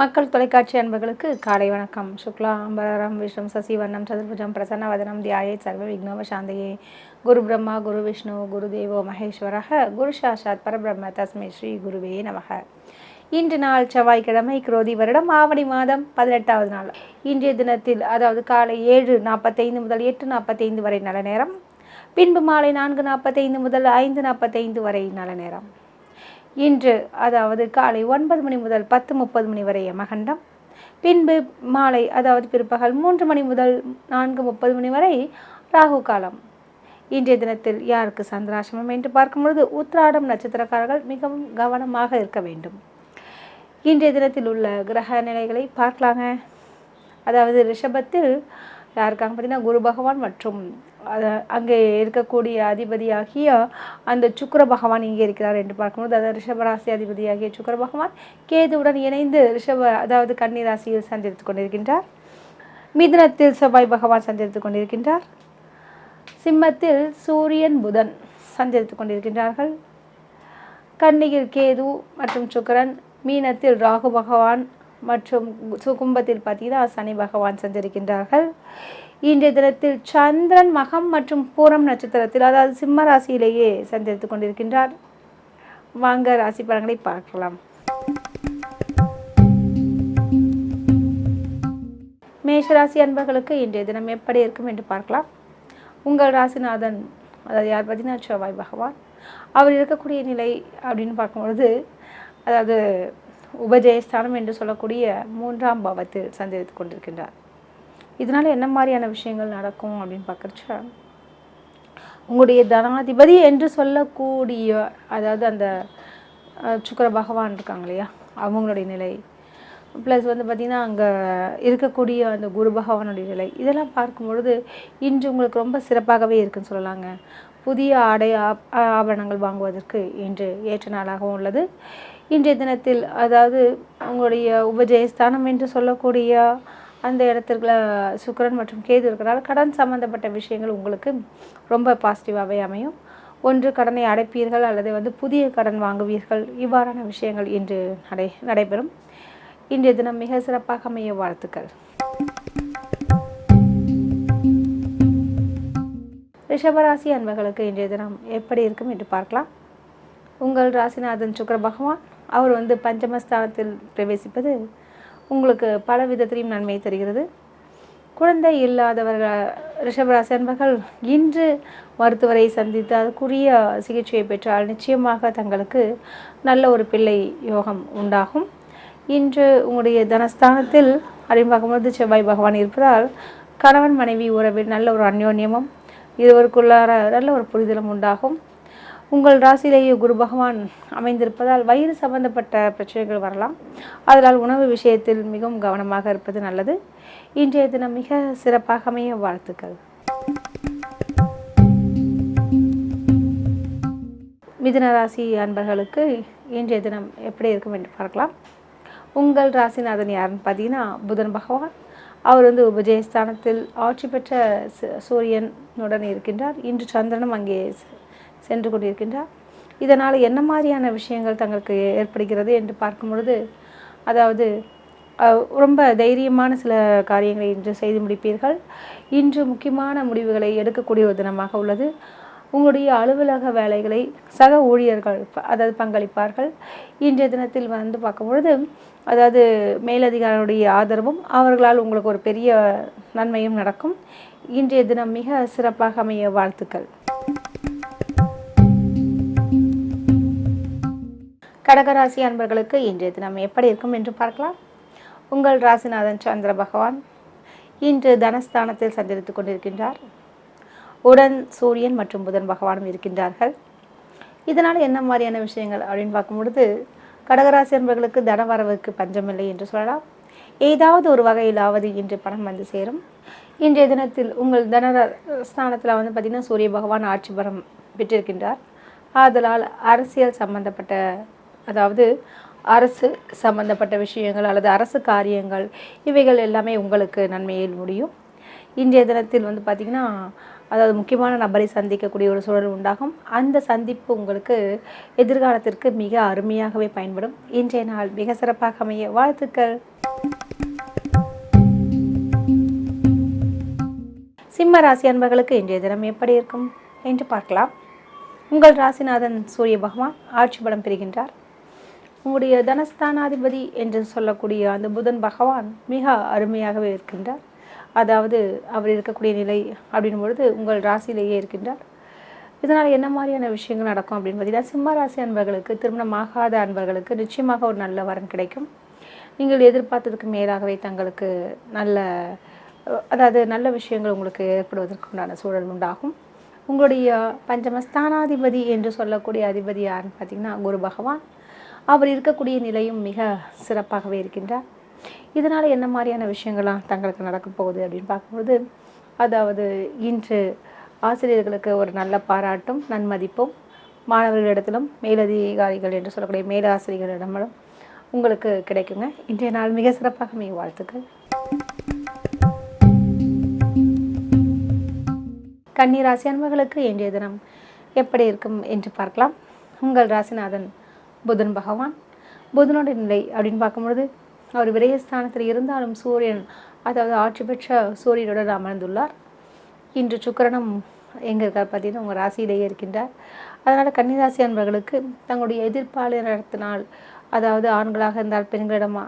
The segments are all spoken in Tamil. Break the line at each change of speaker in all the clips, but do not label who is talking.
மக்கள் தொலைக்காட்சி அன்பர்களுக்கு காலை வணக்கம். சுக்லா அம்பரம் விஷ்ணு சசிவர்ணம் சதுர்புஜம் பிரசன்ன வதனம் தியாயே சர்வ விக்னவ சாந்தையே குரு பிரம்மா குரு விஷ்ணு குரு தேவோ மகேஸ்வரக குரு சாஷாத் பரபிரம்ம தஸ்மை ஸ்ரீ குருவே நமக. இன்று நாள் செவ்வாய்க்கிழமை குரோதி வருடம் ஆவணி மாதம் பதினெட்டாவது நாள். இன்றைய தினத்தில் அதாவது காலை ஏழு நாற்பத்தைந்து முதல் எட்டு நாற்பத்தைந்து வரை நல்ல நேரம் பின்பு மாலை நான்கு நாற்பத்தைந்து முதல் ஐந்து நாற்பத்தைந்து வரை நல்ல நேரம் இன்று அதாவது காலை ஒன்பது மணி முதல் பத்து முப்பது மணி வரை யமகண்டம். பின்பு மாலை அதாவது பிற்பகல் மூன்று மணி முதல் நான்கு முப்பது மணி வரை ராகு காலம். இன்றைய தினத்தில் யாருக்கு சந்திராசிரமம் என்று பார்க்கும் பொழுது உத்திராடம் நட்சத்திரக்காரர்கள் மிகவும் கவனமாக இருக்க வேண்டும். இன்றைய தினத்தில் உள்ள கிரக நிலைகளை பார்க்கலாங்க. அதாவது ரிஷபத்தில் யாருக்காங்க பார்த்தீங்கன்னா குரு பகவான் மற்றும் அங்கே இருக்கக்கூடிய அதிபதியாகிய அந்த சுக்கிர பகவான் இங்கே இருக்கிறார் என்று பார்க்கும்போது அதாவது ரிஷபராசி அதிபதியாகிய சுக்கிர பகவான் கேதுவுடன் இணைந்து ரிஷப அதாவது கன்னி ராசியில் கொண்டிருக்கின்றார். மிதுனத்தில் செவ்வாய் பகவான் சஞ்சரித்து கொண்டிருக்கின்றார். சிம்மத்தில் சூரியன் புதன் சஞ்சரித்து கொண்டிருக்கின்றார்கள். கன்னியில் கேது மற்றும் சுக்கிரன் மீனத்தில் ராகு பகவான் மற்றும் சுகும்பத்தில் பார்த்தீங்கன்னா சனி பகவான் சஞ்சரிக்கின்றார்கள். இன்றைய தினத்தில் சந்திரன் மகம் மற்றும் பூரம் நட்சத்திரத்தில் அதாவது சிம்ம ராசியிலேயே சஞ்சரித்துக் கொண்டிருக்கின்றார். வாங்க ராசி பலன்களை பார்க்கலாம். மேஷராசி அன்பர்களுக்கு இன்றைய தினம் எப்படி இருக்கும் என்று பார்க்கலாம். உங்கள் ராசிநாதன் அதாவது யார்? பார்த்தீங்கன்னா செவ்வாய் பகவான். அவர் இருக்கக்கூடிய நிலை அப்படின்னு பார்க்கும்பொழுது அதாவது உபஜயஸ்தானம் என்று சொல்லக்கூடிய மூன்றாம் பாவத்தில் சஞ்சரித்து கொண்டிருக்கின்றார். இதனால் என்ன மாதிரியான விஷயங்கள் நடக்கும் அப்படின்னு பார்க்குறச்ச உங்களுடைய தனாதிபதி என்று சொல்லக்கூடிய அதாவது அந்த சுக்கர சுக்கிர பகவான் இருக்காங்க இல்லையா அவங்களுடைய நிலை. ப்ளஸ் வந்து பார்த்திங்கன்னா அங்கே இருக்கக்கூடிய அந்த குரு பகவானுடைய நிலை. இதெல்லாம் பார்க்கும்பொழுது இன்று உங்களுக்கு ரொம்ப சிறப்பாகவே இருக்குன்னு சொல்லலாங்க. புதிய ஆடை ஆப்- ஆபரணங்கள் வாங்குவதற்கு இன்று ஏற்ற நாளாகவும் உள்ளது. இன்றைய தினத்தில் அதாவது உங்களுடைய உபஜயஸ்தானம் என்று சொல்லக்கூடிய அந்த இடத்துல சுக்கரன் மற்றும் கேது இருக்கிறதால கடன் சம்பந்தப்பட்ட விஷயங்கள் உங்களுக்கு ரொம்ப பாசிட்டிவாகவே அமையும். ஒன்று கடனை அடைப்பீர்கள் அல்லது வந்து புதிய கடன் வாங்குவீர்கள். இவ்வாறான விஷயங்கள் இன்று நடை நடைபெறும். இன்றைய தினம் மிக சிறப்பாக அமைய வாழ்த்துக்கள். ரிஷபராசி அன்பர்களுக்கு இன்றைய தினம் எப்படி இருக்கும் என்று பார்க்கலாம். உங்கள் ராசிநாதன் சுக்கர பகவான் அவர் வந்து பஞ்சமஸ்தானத்தில் பிரவேசிப்பது உங்களுக்கு பல விதத்திலையும் நன்மை தருகிறது. குழந்தை இல்லாதவர்கள் ரிஷபராசி அன்பர்கள் இன்று மருத்துவரை சந்தித்து அதுக்குரிய சிகிச்சையை பெற்றால் நிச்சயமாக தங்களுக்கு நல்ல ஒரு பிள்ளை யோகம் உண்டாகும். இன்று உங்களுடைய தனஸ்தானத்தில் அப்படின்னு செவ்வாய் பகவான் இருப்பதால் கணவன் மனைவி உறவில் நல்ல ஒரு அந்யோன்யமும் இருவருக்குள்ளார நல்ல ஒரு புரிதலும் உண்டாகும். உங்கள் ராசியிலேயே குரு பகவான் அமைந்திருப்பதால் வயிறு சம்பந்தப்பட்ட பிரச்சனைகள் வரலாம். அதனால் உணவு விஷயத்தில் மிகவும் கவனமாக இருப்பது நல்லது. இன்றைய தினம் மிக சிறப்பாக அமைய வாழ்த்துக்கள். மிதுன ராசி அன்பர்களுக்கு இன்றைய தினம் எப்படி இருக்கும் என்று பார்க்கலாம். உங்கள் ராசிநாதன் யாருன்னு பார்த்தீங்கன்னா புதன் பகவான். அவர் வந்து உபஜயஸ்தானத்தில் ஆட்சி பெற்ற சூரியனுடன் இருக்கின்றார். இன்று சந்திரனும் அங்கே சென்று கொண்டிருக்கின்றார். இதனால் என்ன மாதிரியான விஷயங்கள் தங்களுக்கு ஏற்படுகிறது என்று பார்க்கும் பொழுது அதாவது ரொம்ப தைரியமான சில காரியங்களை இன்று செய்து முடிப்பீர்கள். இன்று முக்கியமான முடிவுகளை எடுக்கக்கூடிய ஒரு தினமாக உள்ளது. உங்களுடைய அலுவலக வேலைகளை சக ஊழியர்கள் அதாவது பங்களிப்பார்கள். இன்றைய தினத்தில் வந்து பார்க்கும் பொழுது அதாவது மேலதிகாரிகளுடைய ஆதரவும் அவர்களால் உங்களுக்கு ஒரு பெரிய நன்மையும் நடக்கும். இன்றைய தினம் மிக சிறப்பாக அமைய வாழ்த்துக்கள். கடகராசி அன்பர்களுக்கு இன்றைய தினம் எப்படி இருக்கும் என்று பார்க்கலாம். உங்கள் ராசிநாதன் சந்திர பகவான் இன்று தனஸ்தானத்தில் சஞ்சரித்துக் கொண்டிருக்கின்றார். உடன் சூரியன் மற்றும் புதன் பகவானும் இருக்கின்றார்கள். இதனால் என்ன மாதிரியான விஷயங்கள் அப்படின்னு பார்க்கும்பொழுது கடகராசி அன்பர்களுக்கு தனவரவுக்கு பஞ்சமில்லை என்று சொல்லலாம். ஏதாவது ஒரு வகையிலாவது இன்று பணம் வந்து சேரும். இன்றைய தினத்தில் உங்கள் தன ஸ்தானத்தில் வந்து பார்த்திங்கன்னா சூரிய பகவான் ஆட்சி பலம் பெற்றிருக்கின்றார். ஆதலால் அரசியல் சம்பந்தப்பட்ட அதாவது அரசு சம்பந்தப்பட்ட விஷயங்கள் அல்லது அரசு காரியங்கள் இவைகள் எல்லாமே உங்களுக்கு நன்மையில் முடியும். இன்றைய தினத்தில் வந்து பார்த்திங்கன்னா அதாவது முக்கியமான நபரை சந்திக்கக்கூடிய ஒரு சூழல் உண்டாகும். அந்த சந்திப்பு உங்களுக்கு எதிர்காலத்திற்கு மிக அருமையாகவே பயன்படும். இன்றைய நாள் மிக சிறப்பாக அமைய வாழ்த்துக்கள். சிம்ம ராசி அன்பர்களுக்கு இன்றைய தினம் எப்படி இருக்கும் என்று பார்க்கலாம். உங்கள் ராசிநாதன் சூரிய பகவான் ஆட்சி பலம் பெறுகின்றார். உங்களுடைய தனஸ்தானாதிபதி என்று சொல்லக்கூடிய அந்த புதன் பகவான் மிக அருமையாகவே இருக்கின்றார். அதாவது அவர் இருக்கக்கூடிய நிலை அப்படின் பொழுது உங்கள் ராசியிலேயே இருக்கின்றார். இதனால் என்ன மாதிரியான விஷயங்கள் நடக்கும் அப்படின்னு பார்த்தீங்கன்னா சிம்ம ராசி அன்பர்களுக்கு திருமணமாகாத அன்பர்களுக்கு நிச்சயமாக ஒரு நல்ல வரன் கிடைக்கும். நீங்கள் எதிர்பார்த்ததுக்கு மேலாகவே தங்களுக்கு நல்ல அதாவது நல்ல விஷயங்கள் உங்களுக்கு ஏற்படுவதற்கு உண்டான சூழல் உண்டாகும். உங்களுடைய பஞ்சமஸ்தானாதிபதி என்று சொல்லக்கூடிய அதிபதி யாருன்னு பார்த்தீங்கன்னா குரு பகவான். அவர் இருக்கக்கூடிய நிலையும் மிக சிறப்பாகவே இருக்கின்றார். இதனால் என்ன மாதிரியான விஷயங்கள்லாம் தங்களுக்கு நடக்க போகுது அப்படின்னு பார்க்கும்போது அதாவது இன்று ஆசிரியர்களுக்கு ஒரு நல்ல பாராட்டும் நன்மதிப்பும் மாணவர்களிடத்திலும் மேலதிகாரிகள் என்று சொல்லக்கூடிய மேலாசிரியர்களிடமும் உங்களுக்கு கிடைக்குங்க. இன்றைய நாள் மிக சிறப்பாக மிக வாழ்த்துக்கள். கன்னி ராசி அன்பர்களுக்கு இன்றைய தினம் எப்படி இருக்கும் என்று பார்க்கலாம். உங்கள் ராசிநாதன் புதன் பகவான். புதனோட நிலை அப்படின்னு பார்க்கும்பொழுது அவர் விரயஸ்தானத்தில் இருந்தாலும் சூரியன் அதாவது ஆட்சி பெற்ற சூரியனுடன் அமர்ந்துள்ளார். இன்று சுக்கரனும் எங்கே இருக்கார் பார்த்தீங்கன்னா உங்கள் ராசியிலேயே இருக்கின்றார். அதனால் கன்னிராசி அன்பர்களுக்கு தங்களுடைய எதிர்ப்பாளரிடத்தினால் அதாவது ஆண்களாக இருந்தால் பெண்களிடம்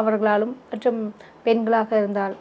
அவர்களாலும் மற்றும் பெண்களாக இருந்தால்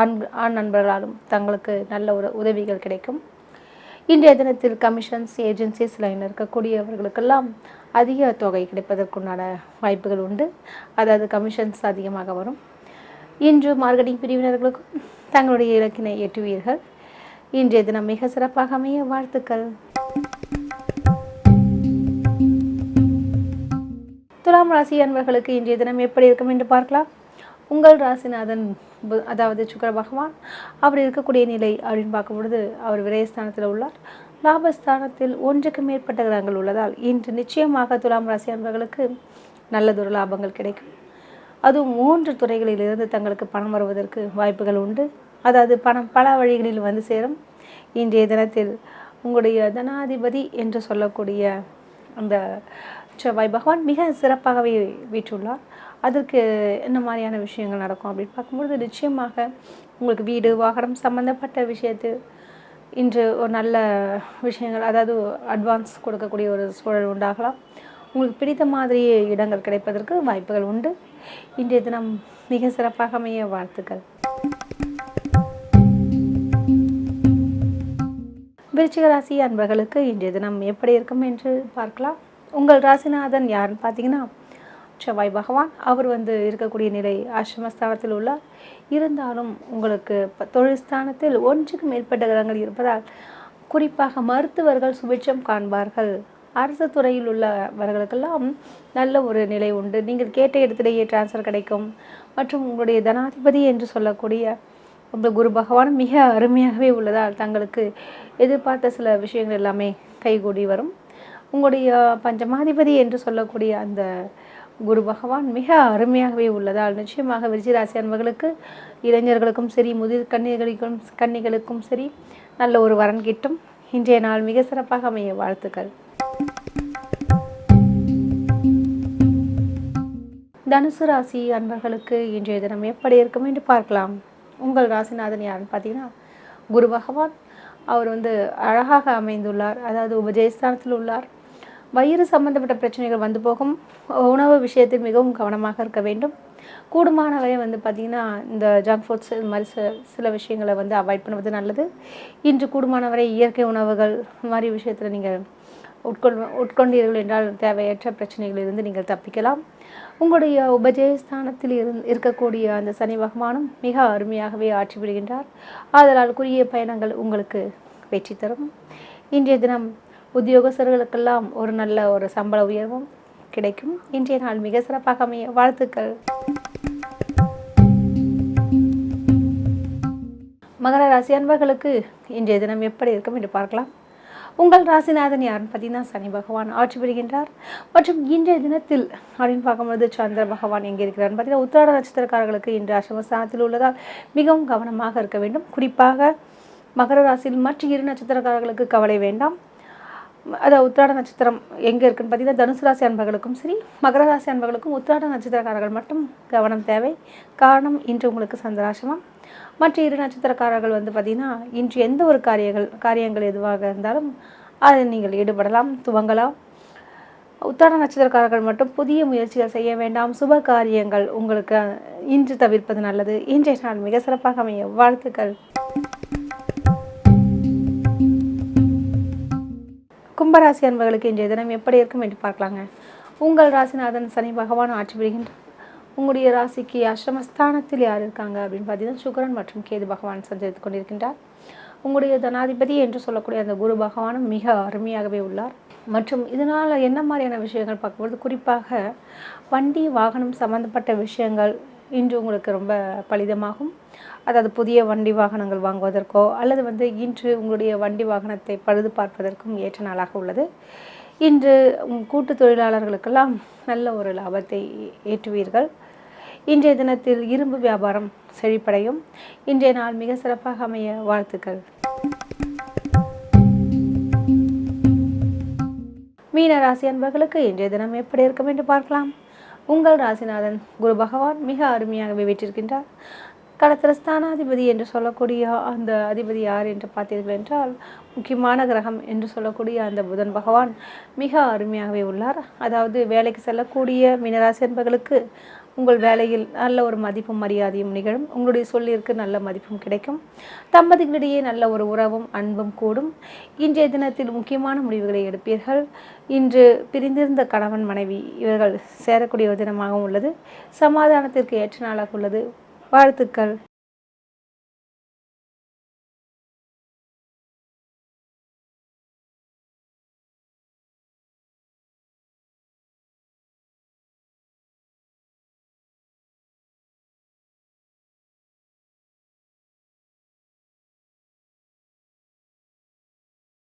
ஆண் ஆண் நண்பர்களாலும் தங்களுக்கு நல்ல ஒரு உதவிகள் கிடைக்கும். இன்றைய தினத்தில் கமிஷன்ஸ் ஏஜென்சிஸ் லைன் இருக்கக்கூடியவர்களுக்கெல்லாம் அதிக தொகை கிடைப்பதற்குண்டான வாய்ப்புகள் உண்டு. அதாவது கமிஷன்ஸ் அதிகமாக வரும். இன்று மார்க்கெட்டிங் பிரிவினர்களுக்கும் தங்களுடைய இலக்கினை எட்டுவீர்கள். இன்றைய தினம் மிக சிறப்பாக அமைய வாழ்த்துக்கள். துலாம் ராசி அன்பர்களுக்கு இன்றைய தினம் எப்படி இருக்கும் என்று பார்க்கலாம். உங்கள் ராசிநாதன் அதாவது சுக்கர பகவான் அவர் இருக்கக்கூடிய நிலை அப்படின்னு பார்க்கும்பொழுது அவர் விரயஸ்தானத்தில் உள்ளார். லாபஸ்தானத்தில் ஒன்றுக்கு மேற்பட்ட கிரகங்கள் உள்ளதால் இன்று நிச்சயமாக துலாம் ராசி அன்பர்களுக்கு நல்லதொரு லாபங்கள் கிடைக்கும். அதுவும் மூன்று துறைகளிலிருந்து தங்களுக்கு பணம் வருவதற்கு வாய்ப்புகள் உண்டு. அதாவது பணம் பல வழிகளில் வந்து சேரும். இன்றைய தினத்தில் உங்களுடைய தனாதிபதி என்று சொல்லக்கூடிய அந்த செவ்வாய் பகவான் மிக சிறப்பாகவே வீற்றுள்ளார். அதற்கு என்ன மாதிரியான விஷயங்கள் நடக்கும் அப்படின்னு பார்க்கும்பொழுது நிச்சயமாக உங்களுக்கு வீடு வாகனம் சம்மந்தப்பட்ட விஷயத்து இன்று ஒரு நல்ல விஷயங்கள் அதாவது அட்வான்ஸ் கொடுக்கக்கூடிய ஒரு சூழல் உண்டாகலாம். உங்களுக்கு பிடித்த மாதிரி இடங்கள் கிடைப்பதற்கு வாய்ப்புகள் உண்டு. இன்றைய தினம் மிக சிறப்பாக அமைய வாழ்த்துக்கள். விருச்சிக ராசி அன்பர்களுக்கு இன்றைய தினம் எப்படி இருக்கும் என்று பார்க்கலாம். உங்கள் ராசிநாதன் யாருன்னு பார்த்தீங்கன்னா செவ்வாய் பகவான் அவர் வந்து இருக்கக்கூடிய நிலை ஆசிரமஸ்தானத்தில் உள்ளார் இருந்தாலும் உங்களுக்கு தொழில் ஸ்தானத்தில் ஒன்றுக்கு மேற்பட்ட கிரகங்கள் இருப்பதால் குறிப்பாக மருத்துவர்கள் சுபிட்சம் காண்பார்கள். அரசு துறையில் உள்ளவர்களுக்கெல்லாம் நல்ல ஒரு நிலை உண்டு. நீங்கள் கேட்ட இடத்திலேயே டிரான்ஸ்ஃபர் கிடைக்கும். மற்றும் உங்களுடைய தனாதிபதி என்று சொல்லக்கூடிய உங்கள் குரு பகவான் மிக அருமையாகவே உள்ளதால் தங்களுக்கு எதிர்பார்த்த சில விஷயங்கள் எல்லாமே கைகூடி வரும். உங்களுடைய பஞ்சமாதிபதி என்று சொல்லக்கூடிய அந்த குரு பகவான் மிக அருமையாகவே உள்ளதால் நிச்சயமாக விருச்சிராசி அன்பர்களுக்கு இளைஞர்களுக்கும் சரி முதிர் கன்னிகளுக்கும் கன்னிகளுக்கும் சரி நல்ல ஒரு வரன் கிட்டும். இன்றைய நாள் மிக சிறப்பாக அமைய வாழ்த்துக்கள். தனுசு ராசி அன்பர்களுக்கு இன்றைய தினம் எப்படி இருக்கும் என்று பார்க்கலாம். உங்கள் ராசிநாதன் யாருன்னு பார்த்தீங்கன்னா குரு பகவான். அவர் வந்து அழகாக அமைந்துள்ளார். அதாவது உபஜயஸ்தானத்தில் உள்ளார். வயிறு சம்பந்தப்பட்ட பிரச்சனைகள் வந்து போகும். உணவு விஷயத்தில் மிகவும் கவனமாக இருக்க வேண்டும். கூடுமான வரை வந்து பார்த்திங்கன்னா இந்த ஜங்க் ஃபுட்ஸ் இது மாதிரி சில சில விஷயங்களை வந்து அவாய்ட் பண்ணுவது நல்லது. இன்று கூடுமான வரை இயற்கை உணவுகள் மாதிரி விஷயத்தில் நீங்கள் உட்கொள் உட்கொண்டீர்கள் என்றால் தேவையற்ற பிரச்சனைகளிலிருந்து நீங்கள் தப்பிக்கலாம். உங்களுடைய உபஜயஸ்தானத்தில் இரு இருக்கக்கூடிய அந்த சனி பகவானும் மிக அருமையாகவே ஆற்றி விடுகின்றார் ஆதலால் குறுகிய பயணங்கள் உங்களுக்கு வெற்றி தரும். இன்றைய தினம் உத்தியோகஸ்தர்களுக்கெல்லாம் ஒரு நல்ல ஒரு சம்பள உயர்வும் கிடைக்கும். இன்றைய நாள் மிக சிறப்பாக அமைய வாழ்த்துக்கள். மகர ராசி அன்பர்களுக்கு இன்றைய தினம் எப்படி இருக்கும் என்று பார்க்கலாம். உங்கள் ராசிநாதன் யாருன்னு பார்த்தீங்கன்னா சனி பகவான் ஆட்சி பெறுகின்றார் மற்றும் இன்றைய தினத்தில் அப்படின்னு பார்க்கும்போது சந்திர பகவான் எங்கே இருக்கிறார்னு பார்த்தீங்கன்னா உத்திராட நட்சத்திரக்காரர்களுக்கு இன்று அசமஸ்தானத்தில் உள்ளதால் மிகவும் கவனமாக இருக்க வேண்டும். குறிப்பாக மகர ராசியில் மற்ற இரு நட்சத்திரக்காரர்களுக்கு கவலை வேண்டாம். அதாவது உத்திராட நட்சத்திரம் எங்கே இருக்குன்னு பார்த்தீங்கன்னா தனுசு ராசி அன்பர்களுக்கும் சரி மகர ராசி அன்பர்களுக்கும் உத்திராட நட்சத்திரக்காரர்கள் மட்டும் கவனம் தேவை. காரணம் இன்று உங்களுக்கு சந்திராசிரமம். மற்ற இரு நட்சத்திரக்காரர்கள் வந்து பார்த்திங்கன்னா இன்று எந்த ஒரு காரியங்கள் காரியங்கள் எதுவாக இருந்தாலும் அதை நீங்கள் ஈடுபடலாம் துவங்கலாம். உத்தான நட்சத்திரக்காரர்கள் மட்டும் புதிய முயற்சிகள் செய்ய வேண்டாம். சுப காரியங்கள் உங்களுக்கு இன்று தவிர்ப்பது நல்லது. இன்றைய நாள் மிக சிறப்பாக அமைய வாழ்த்துக்கள். கும்பராசி அன்பர்களுக்கு இன்றைய தினம் எப்படி இருக்கும் என்று பார்க்கலாங்க. உங்கள் ராசிநாதன் சனி பகவான் ஆட்சி புரிகின்றார். உங்களுடைய ராசிக்கு அஷ்டமஸ்தானத்தில் யார் இருக்காங்க அப்படின்னு பார்த்தீங்கன்னா சுக்கரன் மற்றும் கேது பகவான் சஞ்சரித்து கொண்டிருக்கின்றார். உங்களுடைய தனாதிபதி என்று சொல்லக்கூடிய அந்த குரு பகவானும் மிக அருமையாகவே உள்ளார். மற்றும் இதனால் என்ன மாதிரியான விஷயங்கள் பார்க்கும்போது குறிப்பாக வண்டி வாகனம் சம்மந்தப்பட்ட விஷயங்கள் இன்று உங்களுக்கு ரொம்ப பலிதமாகும். அதாவது புதிய வண்டி வாகனங்கள் வாங்குவதற்கோ அல்லது வந்து இன்று உங்களுடைய வண்டி வாகனத்தை பழுது பார்ப்பதற்கும் ஏற்ற நாளாக உள்ளது. இன்று கூட்டு தொழிலாளர்களுக்கெல்லாம் நல்ல ஒரு லாபத்தை ஏற்றுவீர்கள். இன்றைய தினத்தில் இரும்பு வியாபாரம் செழிப்படையும். இன்றைய நாள் மிக சிறப்பாக அமைய வாழ்த்துக்கள். மீன ராசி அன்பர்களுக்கு இன்றைய தினம் எப்படி இருக்கும் என்று பார்க்கலாம். உங்கள் ராசிநாதன் குரு பகவான் மிக அருமையாகவே வீற்றிருக்கின்றார். கடத்திர ஸ்தானாதிபதி என்று சொல்லக்கூடிய அந்த அதிபதி யார் என்று பார்த்தீர்கள் என்றால் முக்கியமான கிரகம் என்று சொல்லக்கூடிய அந்த புதன் பகவான் மிக அருமையாகவே உள்ளார். அதாவது வேலைக்கு செல்லக்கூடிய மீனராசி என்பர்களுக்கு உங்கள் வேலையில் நல்ல ஒரு மதிப்பும் மரியாதையும் நிகழும். உங்களுடைய சொல்லிற்கு நல்ல மதிப்பும் கிடைக்கும். தம்பதிகளிடையே நல்ல ஒரு உறவும் அன்பும் கூடும். இன்றைய தினத்தில் முக்கியமான முடிவுகளை எடுப்பீர்கள். இன்று பிரிந்திருந்த கணவன் மனைவி இவர்கள் சேரக்கூடிய தினமாகவும் உள்ளது. சமாதானத்திற்கு ஏற்ற நாளாக உள்ளது. வாழ்த்துக்கள்.